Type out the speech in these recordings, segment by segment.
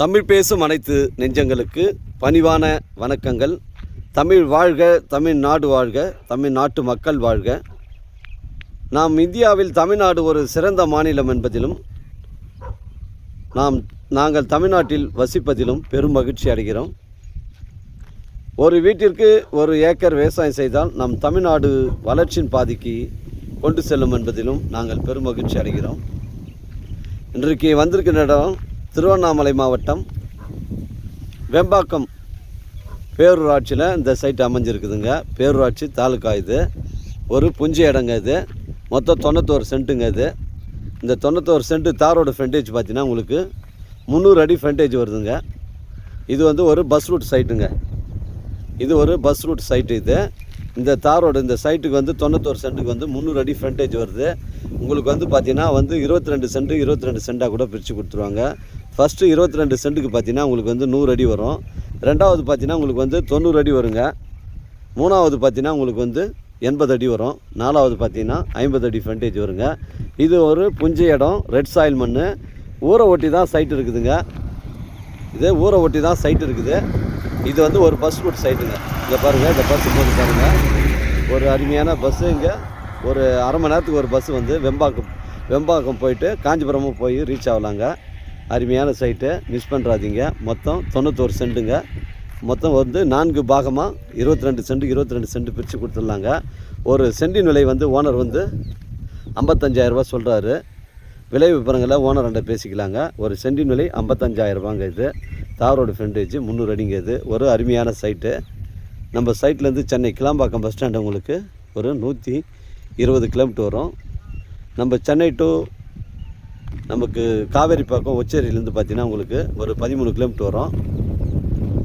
தமிழ் பேசும் அனைத்து நெஞ்சங்களுக்கு பணிவான வணக்கங்கள். தமிழ் வாழ்க தமிழ் நாடு வாழ்க தமிழ் நாட்டு மக்கள் வாழ்க. நாம் இந்தியாவில் தமிழ்நாடு ஒரு சிறந்த மாநிலம் என்பதிலும் நாம் நாங்கள் தமிழ்நாட்டில் வசிப்பதிலும் பெரும் மகிழ்ச்சி அடைகிறோம். ஒரு வீட்டிற்கு ஒரு ஏக்கர் விவசாயம் செய்தால் நம் தமிழ்நாடு வளர்ச்சியின் பாதிக்கு கொண்டு செல்லும் என்பதிலும் நாங்கள் பெரும் மகிழ்ச்சி அடைகிறோம். இன்றைக்கு வந்திருக்கின்ற இடம் திருவண்ணாமலை மாவட்டம் வெம்பாக்கம் பேரூராட்சியில் இந்த சைட் அமைஞ்சிருக்குதுங்க. பேரூராட்சி தாலுக்கா இது. ஒரு புஞ்சு இடங்க இது. மொத்தம் தொண்ணூத்தோரு சென்ட்டுங்க இது. இந்த தொண்ணூத்தோரு சென்ட்டு தாரோட ஃப்ரண்டேஜ் பார்த்தீங்கன்னா உங்களுக்கு முந்நூறு அடி ஃப்ரண்டேஜ் வருதுங்க. இது வந்து ஒரு பஸ் ரூட் சைட்டுங்க இது ஒரு பஸ் ரூட் சைட்டு இது. இந்த தாரோட இந்த சைட்டுக்கு வந்து தொண்ணூத்தோரு சென்ட்டுக்கு வந்து முந்நூறு அடி ஃப்ரண்டேஜ் வருது. உங்களுக்கு வந்து பார்த்தீங்கன்னா வந்து இருபத்தி ரெண்டு சென்ட்டு இருபத்தி ரெண்டு சென்ட்டாக கூட பிரித்து கொடுத்துருவாங்க. ஃபஸ்ட்டு இருபத்தி ரெண்டு சென்ட்டுக்கு பார்த்தீங்கன்னா உங்களுக்கு வந்து நூறு அடி வரும். ரெண்டாவது பார்த்தீங்கன்னா உங்களுக்கு வந்து தொண்ணூறு அடி வருங்க. மூணாவது பார்த்தீங்கன்னா உங்களுக்கு வந்து எண்பது அடி வரும். நாலாவது பார்த்தீங்கன்னா ஐம்பது அடி ஃப்ரண்டேஜ் வருங்க. இது ஒரு புஞ்ச இடம் ரெட் சாயில் மண் ஊரை ஒட்டி தான் சைட் இருக்குதுங்க. இது ஊரை ஒட்டி தான் சைட் இருக்குது. இது வந்து ஒரு பஸ் ரூட் சைட்டுங்க இங்கே பாருங்கள் இந்த பஸ் போது பாருங்கள் ஒரு அருமையான பஸ்ஸு இங்கே. ஒரு அரை மணி நேரத்துக்கு ஒரு பஸ் வந்து வெம்பாக்கம் வெம்பாக்கம் போயிட்டு காஞ்சிபுரமும் போய் ரீச் ஆகலாங்க. அருமையான சைட்டு மிஸ் பண்ணுறாதீங்க மொத்தம் தொண்ணூத்தோரு சென்ட்டுங்க மொத்தம் வந்து நான்கு பாகமாக இருபத்தி ரெண்டு சென்ட் இருபத்தி ரெண்டு சென்ட் பிரித்து கொடுத்துடலாங்க. ஒரு சென்டின் விலை வந்து ஓனர் வந்து ஐம்பத்தஞ்சாயிரரூபா சொல்கிறாரு விலை விவரங்களை ஓனர் ரெண்ட பேசிக்கலாங்க. ஒரு சென்டின் விலை ஐம்பத்தஞ்சாயிரரூபாங்க இது. தாரோடு ஃப்ரண்டேஜ் முந்நூறு அடிங்க ஒரு அருமையான சைட்டு நம்ம சைட்லேருந்து சென்னை கிளாம்பாக்கம் பஸ் ஸ்டாண்டு உங்களுக்கு ஒரு நூற்றி இருபது கிலோமீட்டர் வரும். நம்ம சென்னை டு நமக்கு காவேரி பக்கம் ஒச்சேரியிலேருந்து பார்த்தீங்கன்னா உங்களுக்கு ஒரு பதிமூணு கிலோமீட்டர் வரும்.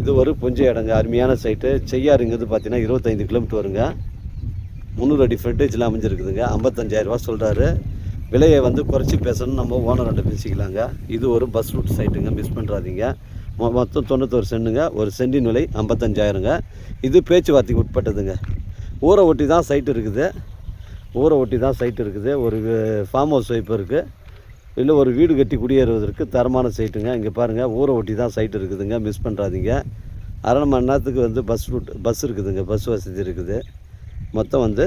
இது ஒரு புஞ்ச இடங்க அருமையான சைட்டு செய்யாருங்கிறது பார்த்தீங்கன்னா இருபத்தைந்து கிலோமீட்டர் வருங்க. முந்நூறு அடி ஃப்ரண்டேஜில் அமைஞ்சிருக்குதுங்க. ஐம்பத்தஞ்சாயிரரூபா சொல்கிறாரு விலையை வந்து குறைச்சி பேசணும் நம்ம ஓனர்கிட்ட பேசிக்கலாங்க. இது ஒரு பஸ் ரூட் சைட்டுங்க மிஸ் பண்ணுறாதீங்க மொத்தம் தொண்ணூத்தோரு சென்ட்டுங்க ஒரு சென்டின் விலை ஐம்பத்தஞ்சாயிரங்க. இது பேச்சுவார்த்தைக்கு உட்பட்டதுங்க. ஊரை ஒட்டி தான் சைட் இருக்குது. ஊரை ஒட்டி தான் சைட் இருக்குது. ஒரு ஃபார்ம் ஹவுஸ் வைப்பு இருக்குது இல்லை ஒரு வீடு கட்டி குடியேறுவதற்கு தரமான சைட்டுங்க. இங்கே பாருங்கள் ஊரை ஒட்டி தான் சைட் இருக்குதுங்க. மிஸ் பண்ணுறாதீங்க அரை மணி நேரத்துக்கு வந்து பஸ் ரூட் பஸ் இருக்குதுங்க. பஸ் வசதி இருக்குது. மொத்தம் வந்து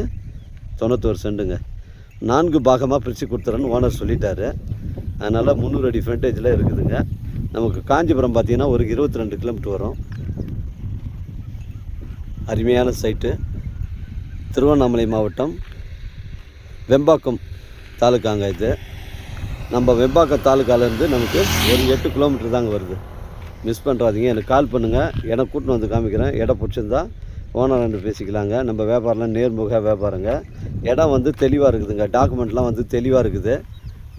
தொண்ணூத்தோரு செண்டுங்க நான்கு பாகமாக பிரித்து கொடுத்துறேன்னு ஓனர் சொல்லிட்டாரு. அதனால் முந்நூறு அடி ஃப்ரண்டேஜில் இருக்குதுங்க. நமக்கு காஞ்சிபுரம் பார்த்திங்கன்னா ஒரு இருபத்தி ரெண்டு கிலோமீட்டர் வரும். அருமையான சைட்டு திருவண்ணாமலை மாவட்டம் வெம்பாக்கம் தாலுக்காங்க இது. நம்ம வெம்பாக்கம் தாலுக்காலேருந்து நமக்கு ஒரு எட்டு கிலோமீட்டர் தாங்க வருது. மிஸ் பண்ணுறாதீங்க எனக்கு கால் பண்ணுங்கள் எனக்கு கூட்டின்னு வந்து காமிக்கிறேன். இடம் பிடிச்சிருந்தா ஓனர் ரெண்டு பேசிக்கலாங்க. நம்ம வியாபாரம்லாம் நேர்முக வியாபாரங்க. இடம் வந்து தெளிவாக இருக்குதுங்க. டாக்குமெண்ட்லாம் வந்து தெளிவாக இருக்குது.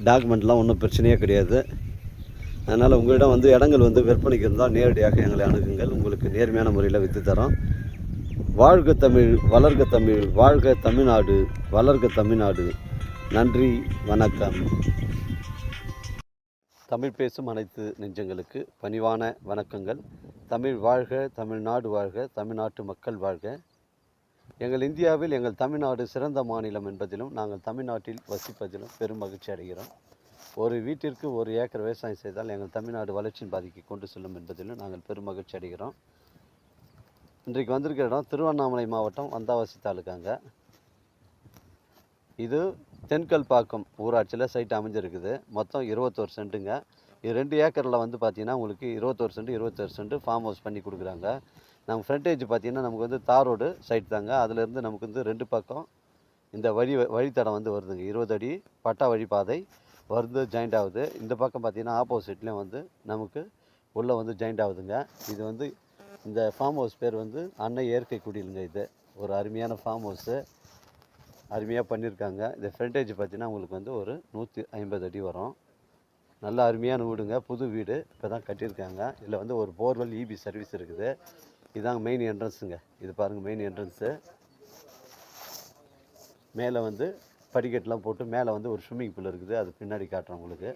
டாக்குமெண்ட்லாம் ஒன்றும் பிரச்சனையே கிடையாது. அதனால் உங்களிடம் வந்து இடங்கள் வந்து விற்பனைக்கு இருந்தால் நேரடியாக எங்களை அணுகுங்கள். உங்களுக்கு நேர்மையான முறையில் விற்று தரோம். வாழ்க தமிழ் வளர்க தமிழ் வாழ்க தமிழ்நாடு வளர்க தமிழ்நாடு. நன்றி வணக்கம். தமிழ் பேசும் அனைத்து நெஞ்சங்களுக்கு பணிவான வணக்கங்கள். தமிழ் வாழ்க தமிழ்நாடு வாழ்க தமிழ்நாட்டு மக்கள் வாழ்க. எங்கள் இந்தியாவில் எங்கள் தமிழ்நாடு சிறந்த மாநிலம் என்பதிலும் நாங்கள் தமிழ்நாட்டில் வசிப்பதிலும் பெரும் மகிழ்ச்சி அடைகிறோம். ஒரு வீட்டிற்கு ஒரு ஏக்கர் விவசாயம் செய்தால் எங்கள் தமிழ்நாடு வளர்ச்சியின் பாதிக்கு கொண்டு செல்லும் என்பதிலும் நாங்கள் பெரும் மகிழ்ச்சி அடைகிறோம். இன்றைக்கு வந்திருக்கிற இடம் திருவண்ணாமலை மாவட்டம் வந்தாவாசி தாலுக்காங்க. இது தென்கல்பாக்கம் ஊராட்சியில் சைட் அமைஞ்சிருக்குது. மொத்தம் இருபத்தோரு சென்ட்டுங்க. இது ரெண்டு ஏக்கரில் வந்து பார்த்தீங்கன்னா உங்களுக்கு இருபத்தோரு சென்ட் இருபத்தோரு சென்ட் ஃபார்ம் ஹவுஸ் பண்ணி கொடுக்குறாங்க. நம்ம ஃப்ரண்டேஜ் பார்த்தீங்கன்னா நமக்கு வந்து தார் ரோடு சைட் தாங்க. அதுலேருந்து நமக்கு வந்து ரெண்டு பக்கம் இந்த வழி வழித்தடம் வந்து வருதுங்க. இருபது அடி பட்டா வழிபாதை வருது ஜாயிண்ட் ஆகுது. இந்த பக்கம் பார்த்தீங்கன்னா ஆப்போசிட்லேயும் வந்து நமக்கு உள்ளே வந்து ஜாயிண்ட் ஆகுதுங்க. இது வந்து இந்த ஃபார்ம் ஹவுஸ் பேர் வந்து அன்னை இயற்கை குடிலுங்க இது. ஒரு அருமையான ஃபார்ம் ஹவுஸு அருமையாக பண்ணியிருக்காங்க இந்த ஃப்ரண்டேஜ் பார்த்தீங்கன்னா உங்களுக்கு வந்து ஒரு நூற்றி ஐம்பது அடி வரும். நல்ல அருமையான வீடுங்க. புது வீடு. இப்போ தான் கட்டியிருக்காங்க. இதில் வந்து ஒரு போர்வெல் இபி சர்வீஸ் இருக்குது. இதுதாங்க மெயின் என்ட்ரன்ஸுங்க இது பாருங்கள் மெயின் என்ட்ரன்ஸு மேலே வந்து படிக்கட்டெலாம் போட்டு மேலே வந்து ஒரு ஸ்விம்மிங் பூல் இருக்குது. அது பின்னாடி காட்டுறேன் உங்களுக்கு.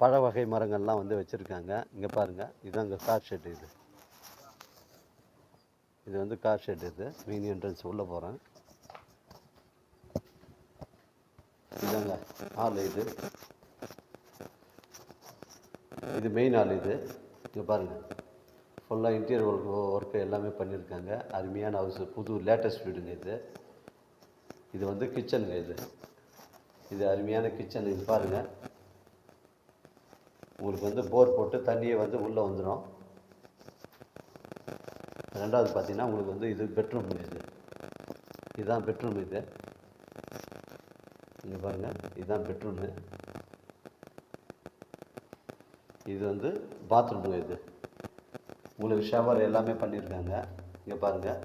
பழ வகை மரங்கள்லாம் வந்து வச்சுருக்காங்க. இங்கே பாருங்கள் இங்கே கார் ஷெட் இது. இது வந்து கார் ஷெட் இது. மெயின் என்ட்ரன்ஸ் உள்ளே போகிறேன் இதாங்க ஹால் இது. இது மெயின் ஹால் இது. இங்கே பாருங்கள் ஃபுல்லாக இன்டீரியர் ஒர்க் ஒர்க்கு எல்லாமே பண்ணியிருக்காங்க. அருமையான ஹவுஸ் புது லேட்டஸ்ட் வீடுங்க இது. இது வந்து கிச்சனுங்க இது. இது அருமையான கிச்சன் இது பாருங்கள் உங்களுக்கு வந்து போர் போட்டு தண்ணியை வந்து உள்ளே வந்துடும் ரெண்டாவது பார்த்தீங்கன்னா உங்களுக்கு வந்து இது பெட்ரூம் இது. இதுதான் பெட்ரூம் இது. இங்கே பாருங்கள் இதுதான் பெட்ரூமு இது வந்து பாத்ரூமுங்க இது. உங்களுக்கு ஷவர் எல்லாமே பண்ணியிருக்காங்க. இங்கே பாருங்கள்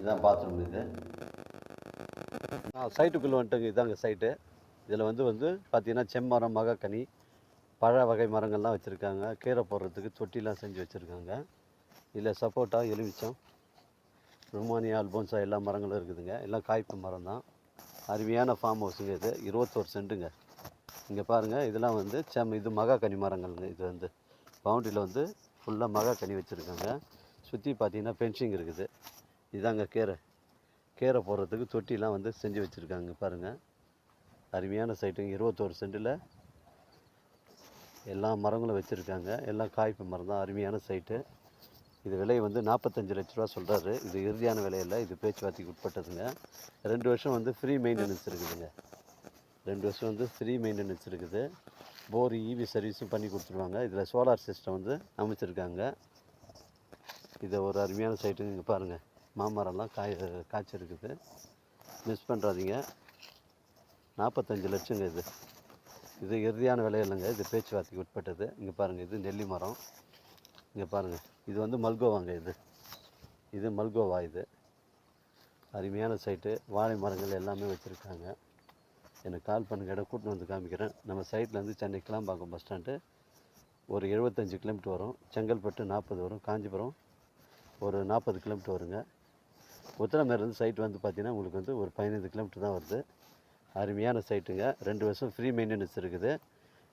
இதுதான் பாத்ரூம் இது. நான் சைட்டுக்குள்ளே வந்துட்டுங்க இதாங்க சைட்டு இதில் வந்து வந்து பார்த்திங்கன்னா செம்மரம் மகக்கனி பழ வகை மரங்கள்லாம் வச்சுருக்காங்க. கீரை போடுறதுக்கு தொட்டிலாம் செஞ்சு வச்சுருக்காங்க. இதில் சப்போட்டா எலுமிச்சம் ருமானியா அல்போன்சா எல்லா மரங்களும் இருக்குதுங்க. எல்லாம் காய்ப்பு மரம் தான். அருமையான ஃபார்ம் ஹவுஸுங்க இது. இருபத்தோரு சென்ட்டுங்க. இங்கே பாருங்கள் இதெல்லாம் வந்து செம் இது மகாக்கனி மரங்கள்ங்க. இது வந்து பவுண்டரியில் வந்து ஃபுல்லாக மகாக்கனி வச்சுருக்காங்க. சுற்றி பார்த்தீங்கன்னா பென்சிங் இருக்குது. இதாங்க கீரை. கீரை போடுறதுக்கு தொட்டிலாம் வந்து செஞ்சு வச்சுருக்காங்க பாருங்கள் அருமையான சைட்டுங்க இருபத்தோரு சென்டில் எல்லா மரங்களும் வச்சுருக்காங்க. எல்லாம் காய்ப்பு மரம் தான் அருமையான சைட்டு இது விலை வந்து நாற்பத்தஞ்சு லட்ச ரூபா சொல்கிறாரு இது இறுதியான விலையில் இது பேச்சுவார்த்தைக்கு உட்பட்டதுங்க. ரெண்டு வருஷம் வந்து ஃப்ரீ மெயின்டெனன்ஸ் இருக்குதுங்க. ரெண்டு வருஷம் வந்து ஃப்ரீ மெயின்டெனன்ஸ் இருக்குது. போர் இவி சர்வீஸும் பண்ணி கொடுத்துருவாங்க. இதில் சோலார் சிஸ்டம் வந்து அமைச்சிருக்காங்க. இதை ஒரு அருமையான சைட்டுங்க இங்கே பாருங்கள் மாமரம்லாம் காய் காய்ச்சிருக்குது. மிஸ் பண்ணுறாதீங்க நாற்பத்தஞ்சு லட்சங்க இது. இது இறுதியான விலை இல்லைங்க. இது பேச்சுவார்த்தைக்கு உட்பட்டது. இங்கே பாருங்கள் இது நெல்லி மரம். இங்கே பாருங்கள் இது வந்து மல்கோவாங்க இது. இது மல்கோவா இது. அருமையான சைட்டு. வாழை மரங்கள் எல்லாமே வச்சுருக்காங்க. எனக்கு கால் பண்ணுங்க இடம் கூட்டின்னு வந்து காமிக்கிறேன். நம்ம சைட்லேருந்து சென்னை கிளாம்பாக்கம் பஸ் ஸ்டாண்டு. ஒரு எழுபத்தஞ்சு கிலோமீட்டர் வரும். செங்கல்பட்டு நாற்பது வரும். காஞ்சிபுரம் ஒரு நாற்பது கிலோமீட்டர் வருங்க. உத்தரமேலேருந்து சைட் வந்து பார்த்தீங்கன்னா உங்களுக்கு வந்து ஒரு பதினைந்து கிலோமீட்டர் தான் வருது. அருமையான சைட்டுங்க ரெண்டு வருஷம் ஃப்ரீ மெயின்டெனன்ஸ் இருக்குது.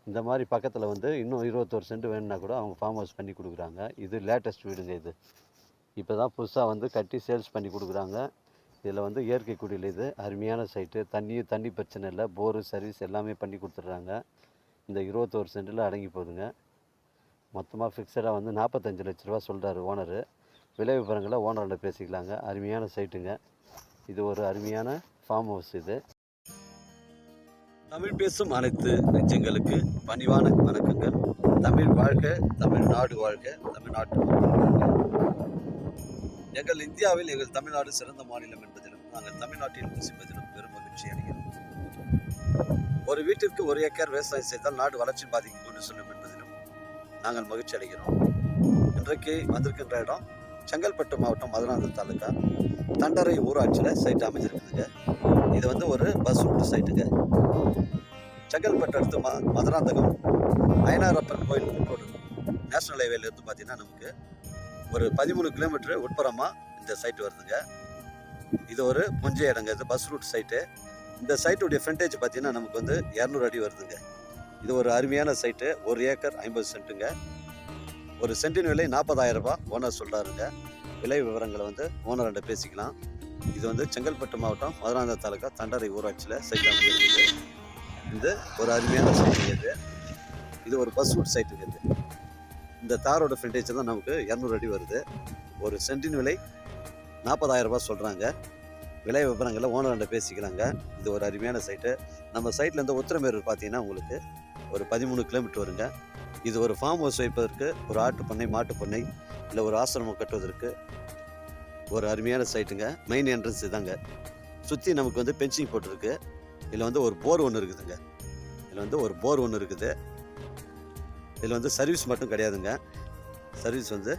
இந்த மாதிரி பக்கத்தில் வந்து இன்னும் இருபத்தோரு சென்ட் வேணும்னா கூட அவங்க ஃபார்ம் ஹவுஸ் பண்ணி கொடுக்குறாங்க. இது லேட்டஸ்ட் வீடுங்க இது. இப்போ தான் புதுசாக வந்து கட்டி சேல்ஸ் பண்ணி கொடுக்குறாங்க. இதில் வந்து இயற்கை குடியில் இது. அருமையான சைட்டு தண்ணி தண்ணி பிரச்சனை இல்லை. போரு சர்வீஸ் எல்லாமே பண்ணி கொடுத்துட்றாங்க. இந்த இருபத்தோரு சென்டில் அடங்கி போகுதுங்க. மொத்தமாக ஃபிக்ஸடாக வந்து நாற்பத்தஞ்சு லட்ச ரூபா சொல்கிறாரு ஓனரு விலை விவரங்களை ஓனர்கிட்ட பேசிக்கலாங்க. அருமையான சைட்டுங்க இது ஒரு அருமையான ஃபார்ம் ஹவுஸ் இது. தமிழ் பேசும் அனைத்து நெஞ்சங்களுக்கு பணிவான வணக்கங்கள். தமிழ் வாழ்க தமிழ்நாடு வாழ்க தமிழ்நாட்டு எங்கள் இந்தியாவில் எங்கள் தமிழ்நாடு சிறந்த மாநிலம் என்பதிலும் நாங்கள் தமிழ்நாட்டில் வசிப்பதிலும் பெரும் மகிழ்ச்சி அடைகிறோம். ஒரு வீட்டிற்கு ஒரு ஏக்கர் விவசாயம் செய்தால் நாடு வளர்ச்சி பாதிக்கும் கொண்டு செல்லும் என்பதிலும் நாங்கள் மகிழ்ச்சி அடைகிறோம். இன்றைக்கு வந்திருக்கின்ற இடம் செங்கல்பட்டு மாவட்டம் மதுராந்தகம் தாலுக்கா தண்டரை ஊராட்சியில் சைட் அமைஞ்சிருக்குதுங்க. இது வந்து ஒரு பஸ் ரூட் சைட்டுங்க செங்கல்பட்டு அடுத்து ம மதுராந்தகம் அயனாரப்பன் கோயில் ரோடு. நேஷனல் ஹைவேலேருந்து பார்த்தீங்கன்னா நமக்கு ஒரு பதிமூணு கிலோமீட்டர் உட்புறமாக இந்த சைட் வருதுங்க. இது ஒரு புஞ்ச இடங்க இது பஸ் ரூட் சைட்டு இந்த சைட்டுடைய ஃப்ரண்டேஜ் பார்த்தீங்கன்னா நமக்கு வந்து இரநூறு அடி வருதுங்க. இது ஒரு அருமையான சைட்டு ஒரு ஏக்கர் ஐம்பது சென்ட்டுங்க. ஒரு சென்டின் விலை நாற்பதாயிரம் ரூபாய் ஓனர் சொல்கிறாருங்க விலை விவரங்களை வந்து ஓனர்கிட்ட பேசிக்கலாம். இது வந்து செங்கல்பட்டு மாவட்டம் மதுராந்த தாலுக்கா தண்டரை ஊராட்சியில் சைட் இது ஒரு அருமையான சைட்டு இது. இது ஒரு பஸ் ரூட் சைட்டுங்க இது. இந்த தாரோட ஃப்ரண்டேஜ் தான் நமக்கு இரநூறு அடி வருது. ஒரு சென்டின் விலை நாற்பதாயிரம் ரூபாய் சொல்கிறாங்க விலை விவரங்களை ஓனர்கிட்ட பேசிக்கலாங்க. இது ஒரு அருமையான சைட்டு நம்ம சைட்லேருந்து உத்திரமேரூர் பார்த்தீங்கன்னா உங்களுக்கு ஒரு பதிமூணு கிலோமீட்டர் வருங்க. இது ஒரு ஃபார்ம் ஹவுஸ் வைப்பதற்கு ஒரு ஆட்டு பண்ணை மாட்டு பண்ணை இல்லை ஒரு ஆசிரமம் கட்டுவதற்கு ஒரு அருமையான சைட்டுங்க மெயின் என்ட்ரன்ஸ் இதாங்க. சுற்றி நமக்கு வந்து பென்சிங் போட்டிருக்கு. இதில் வந்து ஒரு போர் ஒன்று இருக்குதுங்க. இதில் வந்து ஒரு போர் ஒன்று இருக்குது. இதில் வந்து சர்வீஸ் மட்டும் கிடையாதுங்க. சர்வீஸ் வந்து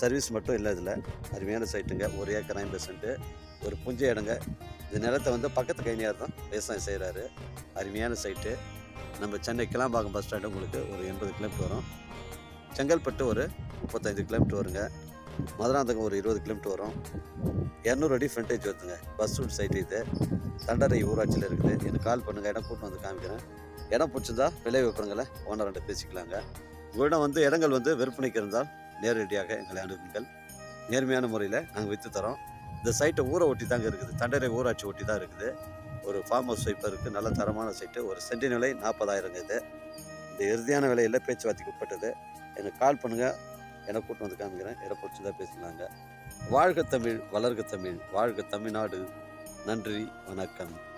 சர்வீஸ் மட்டும் இல்லை இதில். அருமையான சைட்டுங்க ஒரு ஏக்கர் ஐம்பது சென்ட்டு ஒரு புஞ்ச இடங்க. இந்த நிலத்தை வந்து பக்கத்து கைனியார் தான் விவசாயம் செய்கிறாரு அருமையான சைட்டு நம்ம சென்னை கிளாம்பாக்கம் பஸ் ஸ்டாண்டு உங்களுக்கு ஒரு எண்பது கிலோமீட்டர் வரும். செங்கல்பட்டு ஒரு முப்பத்தைந்து கிலோமீட்டர் வருங்க. மதுராந்தகம் ஒரு இருபது கிலோமீட்டர் வரும். இரநூறு அடி ஃப்ரண்டேஜ் வருதுங்க. பஸ் ரூட் சைட் இது. தண்டரை ஊராட்சியில் இருக்குது. எனக்கு கால் பண்ணுங்கள் இடம் கூட்டு வந்து காமிக்கிறேன். இடம் பிடிச்சிருந்தா விலை விவரங்களை ஓனர்கிட்ட பேசிக்கலாங்க. உங்களிடம் வந்து இடங்கள் வந்து விற்பனைக்கு இருந்தால் நேரடியாக எங்களை அனுப்புங்கள் நேர்மையான முறையில் நாங்கள் விற்று தரோம். இந்த சைட்டை ஊரை ஒட்டி தாங்க இருக்குது. தண்டரை ஊராட்சி ஒட்டி தான் இருக்குது. ஒரு ஃபார்ம் ஹவுஸ் வைப்பதற்கு நல்ல தரமான சைட்டு ஒரு சென்டி நிலை நாற்பதாயிரங்க இது. இந்த இறுதியான விலையில் பேச்சுவார்த்தைக்கு உட்பட்டது. எனக்கு கால் பண்ணுங்கள் என்னை கூட்டு வந்து காமிக்கிறேன் எதை பிடிச்சதாக பேசிக்கலாங்க. வாழ்க தமிழ் வளர்க தமிழ் வாழ்க தமிழ்நாடு. நன்றி வணக்கம்.